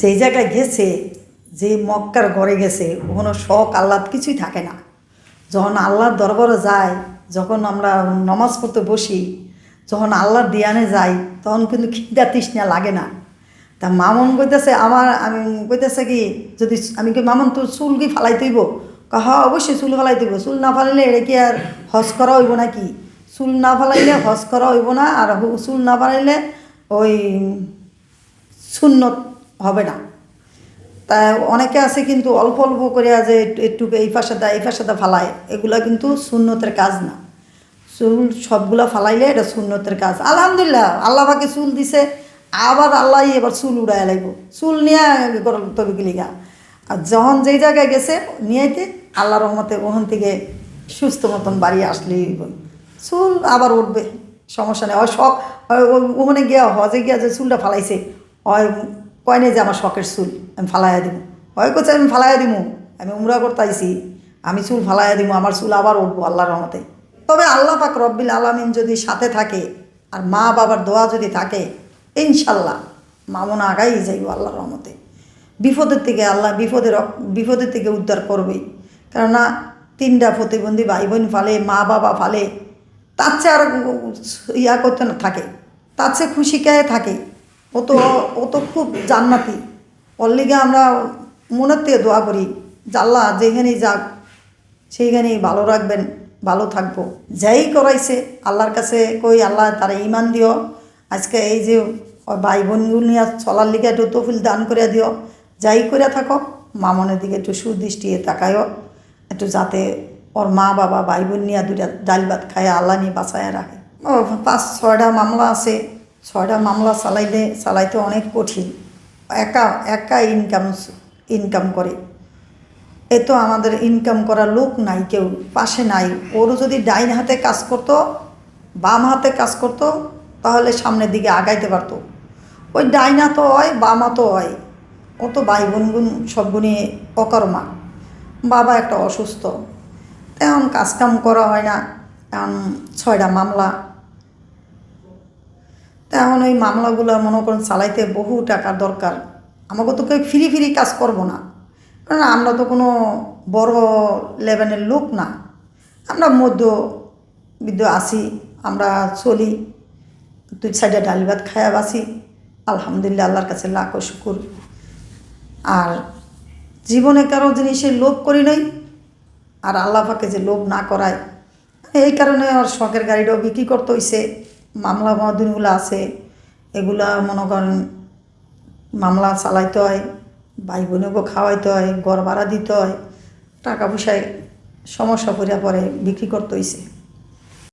যেই জায়গায় গেছে, যে মক্কার ঘরে গেছে, ওখানে শখ, আহ্লাদ কিছুই থাকে না। যখন আল্লাহর দরবারে যায় যখন আমরা নমাজ পড়তে বসি, যখন আল্লাহর দিয়ানে যাই, তখন কিন্তু খিদা তৃষ্ণা লাগে না। তা মামন কইতেছে, আমার, আমি কইতেছে কি, যদি আমি কি মামন, তোর চুল কি ফালাই তৈব? হ্যাঁ অবশ্যই চুল ফালাই তৈব। চুল না ফালাইলে এটা কি আর হজ করা হইব নাকি? চুল না ফালাইলে হজ করা হইব না, আর চুল না ফালাইলে ওই সুন্নত হবে না। তা অনেকে আছে কিন্তু অল্প অল্প করে যে একটু- এই পাশে দা এই পাশে দা ফালায়, এগুলা কিন্তু সুন্নতের কাজ না। চুল সবগুলা ফালাইলে এটা সুন্নতের কাজ। আলহামদুলিল্লাহ, আল্লাহ পাকে চুল দিছে, আবার আল্লাহ এবার চুল উড়ায় লাগবো চুল নিয়ে তবে গিলিগা আর যখন যেই জায়গায় গেছে নিয়েতে আল্লাহ রহমতে ওখান থেকে সুস্থ মতন বাড়ি আসলেই চুল আবার উঠবে সমস্যা নেই। হয় শখ ওখানে গিয়া, হজে গিয়া যে চুলটা ফালাইছে, হয় কয় নেই যে আমার শখের চুল, আমি ফালাইয়া দিব হয় কোথায় আমি ফালাইয়া দিব আমি উমরা করতে আইছি আমি চুল ফালাইয়া দিব আমার চুল আবার উঠবো আল্লাহর রহমতে। তবে আল্লাহ পাক রব্বিল আলামিন যদি সাথে থাকে, আর মা বাবার দোয়া যদি থাকে ইনশাল্লাহ মামনা আগাই যাইব আল্লাহর রহমতে। বিপদের থেকে আল্লাহ বিপদের বিপদের থেকে উদ্ধার করবেই। কেননা তিনটা প্রতিবন্ধী ভাই বোন ফালে, মা বাবা ফালে, তার চেয়ে আর ইয়া করতে না থাকে, তার চেয়ে খুশি কে থাকে? ও তো ও তো খুব জান্নাতি। ওর লিগে আমরা মনের থেকে দোয়া করি জাল্লা যেখানেই যাক, সেইখানেই ভালো রাখবেন, ভালো থাকব। যাই করাইছে, আল্লাহর কাছে কই, আল্লাহ তারা ইমান দিও। আজকে এই যে ভাই বোনগুলো নিয়ে চলার লিগে একটু তফিল দান করে দিও। যাই করে থাকো, মামনের দিকে একটু সুদৃষ্টি তাকায়ও একটু যাতে ওর মা, বাবা ভাই বোন নিয়ে দুটা ডাল ভাত খায় আল্লাহ নিয়ে বাঁচায় রাখে। ও পাঁচ ছয়টা মামলা আছে। ছয়টা মামলা চালাইলে, চালাইতে অনেক কঠিন। একা একা ইনকাম ইনকাম করে। এ তো আমাদের ইনকাম করার লোক নাই কেউ, পাশে নাই। ওরও যদি ডাইন হাতে কাজ করতো, বাম হাতে কাজ করতো, তাহলে সামনের দিকে আগাইতে পারতো। ওই ডাইন হাতও হয়, বাম হাতও হয়। ও তো ভাই বোনগুন সবগুনি অকর্মা। বাবা একটা অসুস্থ। তেমন কাজকাম করা হয় না। এখন ছয়টা মামলা। তেমন ওই মামলাগুলো, মনে করেন, চালাইতে বহু টাকার দরকার। আমাকে তো কেউ ফ্রি ফ্রি কাজ করব না। কারণ আমরা তো কোনো বড় লেভেলের লোক না। আমরা মধ্য মধ্যবিত্ত আছি, আমরা চলি। দুই সাইডে ডাল ভাত খায়া বাসি আলহামদুলিল্লাহ, আল্লাহর কাছে লাখো শুকুর। আর জীবনে কারও জিনিসের লোভ করি নাই, আর আল্লাহ পাকে যে লোভ না করায়, এই কারণে আর শখের গাড়িটাও বিক্রি করতে হইছে। মামলা মহাদিনগুলো আছে, এগুলা মনে করেন মামলা চালাইতে হয় ভাই বোনকেও খাওয়াইতে হয়, ঘর ভাড়া দিতে হয়, টাকা পয়সায় সমস্যা পড়িয়া পরে বিক্রি করতে হইছে।